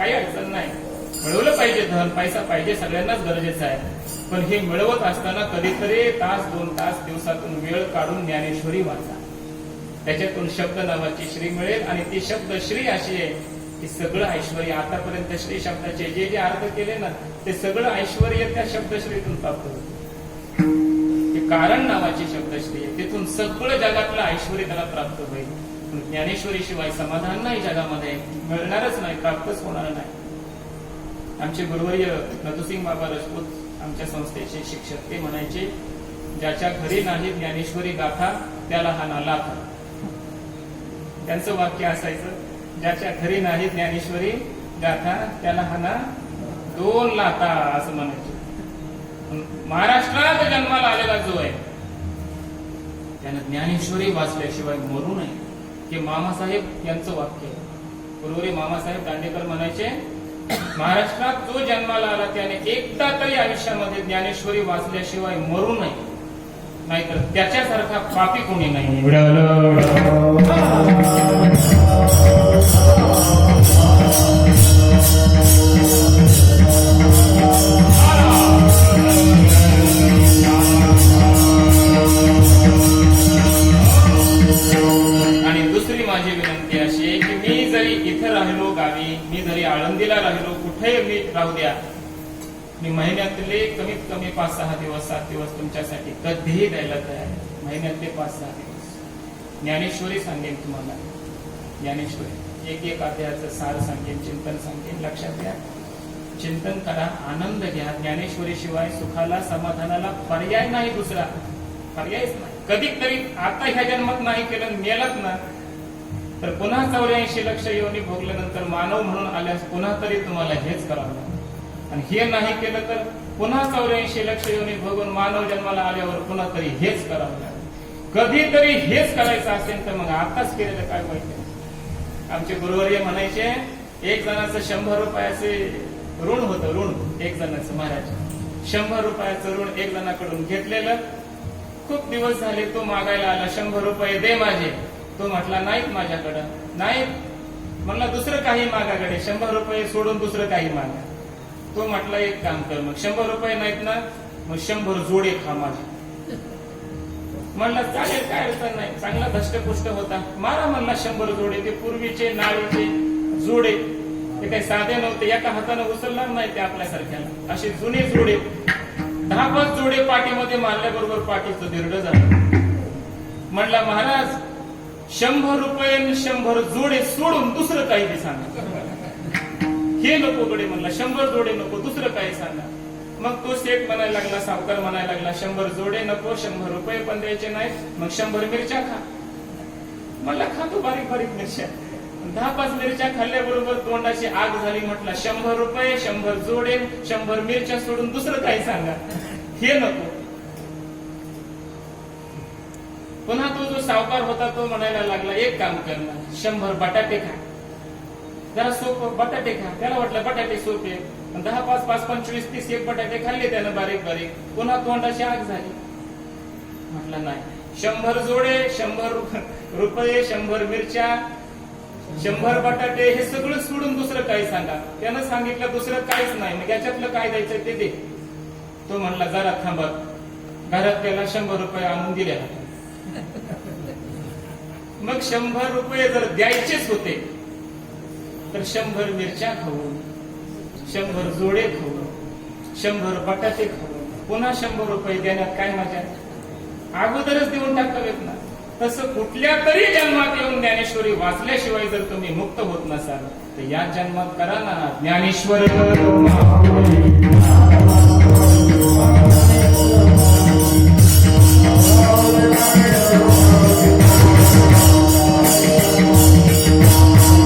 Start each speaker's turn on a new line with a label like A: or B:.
A: काही अडचण नाही. मिळवलं पाहिजे धन पैसा पाहिजे सगळ्यांनाच गरजेचं आहे. पण हे मिळवत असताना कधीतरी तास दोन तास दिवसातून वेळ काढून ज्ञानेश्वरी वाचा. त्याच्यातून शब्द नावाची श्री मिळेल आणि ती शब्द श्री अशी आहे की सगळं ऐश्वर आतापर्यंत श्री शब्दाचे जे जे अर्थ केले ना ते सगळं ऐश्वर त्या शब्दश्रीतून प्राप्त होते. कारण नावाची शब्दश्री आहे. तिथून सगळं जगातलं ऐश्वर त्याला प्राप्त होईल. ज्ञानेश्वरी शिवाय समाधान नाही जगामध्ये मिळणारच नाही प्राप्तच होणार नाही. आमचे गुरुवर्य नतुसिंग बाबा राजपूत आमच्या संस्थेचे शिक्षक ते म्हणायचे ज्याच्या घरी नाही ज्ञानेश्वरी गाथा त्याला हा नाला त्यांचं वाक्य असायचं ज्याच्या घरी नाही ज्ञानेश्वरी गाथा त्याला हा ना दोन लाथा असं म्हणायचे. महाराष्ट्रात जन्माला आलेला जो आहे त्यानं ज्ञानेश्वरी वाचल्याशिवाय मरू नये. हे मामासाहेब यांचं वाक्य आहे. मामासाहेब दांडेकर म्हणायचे महाराष्ट्रात जो जन्माला आला त्याने एकदा तरी आयुष्यामध्ये ज्ञानेश्वरी वाचल्याशिवाय मरू नये. नाहीतर त्याच्यासारखा पापी कोणी नाही. इथे राहिलो गावी मी जरी आळंदीला राहिलो कुठेही मी राहू द्या. मी महिन्यातले कमीत कमी पाच सहा दिवस सात दिवस तुमच्यासाठी कधीही द्यायला तयार महिन्यातले पाच सहा दिवस. ज्ञानेश्वरी सांगेन तुम्हाला. ज्ञानेश्वरी एक एक अध्यायाचं सार सांगेन चिंतन सांगेन लक्षात घ्या. चिंतन करा आनंद घ्या. ज्ञानेश्वरी शिवाय सुखाला समाधानाला पर्याय नाही दुसरा. पर्यायच नाही. कधी तरी आता ह्या जन्मात नाही केलं मेलत ना तर पुन्हा चौऱ्याऐंशी लक्ष योनी भोगल्यानंतर मानव म्हणून आल्यास पुन्हा तरी तुम्हाला हेच करावं आणि हे नाही केलं तर पुन्हा चौऱ्याऐंशी लक्ष योनी भोगून मानव जन्माला आल्यावर पुन्हा तरी हेच करावं लागेल कधीतरी हेच करायचं असेल तर मग आताच केलेलं काय पाहिजे? आमचे गुरुवर्य म्हणायचे एक जणाचं शंभर रुपयाचे ऋण होतं ऋण एक जणाचं महाराज. शंभर रुपयाचं ऋण एक जणाकडून घेतलेलं. खूप दिवस झाले तो मागायला आला शंभर रुपये दे माझे. तो म्हटला नाहीत माझ्याकडं. नाही म्हणला दुसरं काही मागाकडे. शंभर रुपये सोडून दुसरं काही मागा. तो म्हटला एक काम कर मग. शंभर रुपये नाहीत ना मग शंभर जोडे खा माझे. म्हणलं चालेल काय अडचण नाही. चांगला धष्टपुष्ट होता. मारा म्हणला शंभर जोडे. ते पूर्वीचे नाळीचे जोडे. ते काही साधे नव्हते. एका हाताने उचलणार नाही ते आपल्यासारख्याला. असे जुने जोडे. दहा पाच जोडे पाठीमध्ये मारल्याबरोबर पाठीचं दीर्घ झालं. म्हणला महाराज शंभर रुपये शंभर जोडे सोडून दुसरं काही बी सांगा. हे नको गडे म्हणला शंभर जोडे नको दुसरं काही सांगा. मग तो सेठ म्हणायला लागला सावकार म्हणायला लागला शंभर जोडे नको शंभर रुपये पण द्यायचे नाही मग शंभर मिरच्या खा. म्हणला खातो बारीक बारीक मिरच्या. दहा पाच मिरच्या खाल्ल्याबरोबर तोंडाची आग झाली म्हटलं शंभर रुपये शंभर जोडे शंभर मिरच्या सोडून दुसरं काही सांगा. हे नको पुन्हा तो जो सावकार होता तो म्हणायला लागला एक काम करणं शंभर बटाटे खा. जरा सोप बटाटे खा त्याला वाटलं बटाटे सोपे दहा पाच पाच पंचवीस तीस एक बटाटे खाल्ले त्यानं बारीक बारीक. पुन्हा तोंडाची आग झाली. म्हटलं नाही शंभर जोडे शंभर रुपये शंभर मिरच्या शंभर बटाटे हे सगळं सोडून दुसरं काही सांगा? त्यानं सांगितलं दुसरं काहीच नाही मग याच्यातलं काय द्यायचं ते दे. तो म्हणला जरा थांबत घरात त्याला शंभर रुपये आणून दिले मग शंभर रुपये जर द्यायचेच होते तर शंभर मिरच्या खाऊन शंभर जोडे खाऊन शंभर बटाटे खाऊन पुन्हा शंभर रुपये देण्यात काय मजा? अगोदरच देऊन टाकावेत ना. तसं कुठल्या तरी जन्मात येऊन ज्ञानेश्वरी वाचल्याशिवाय जर तुम्ही मुक्त होत नसाल तर या जन्मात करा ना ज्ञानेश्वर.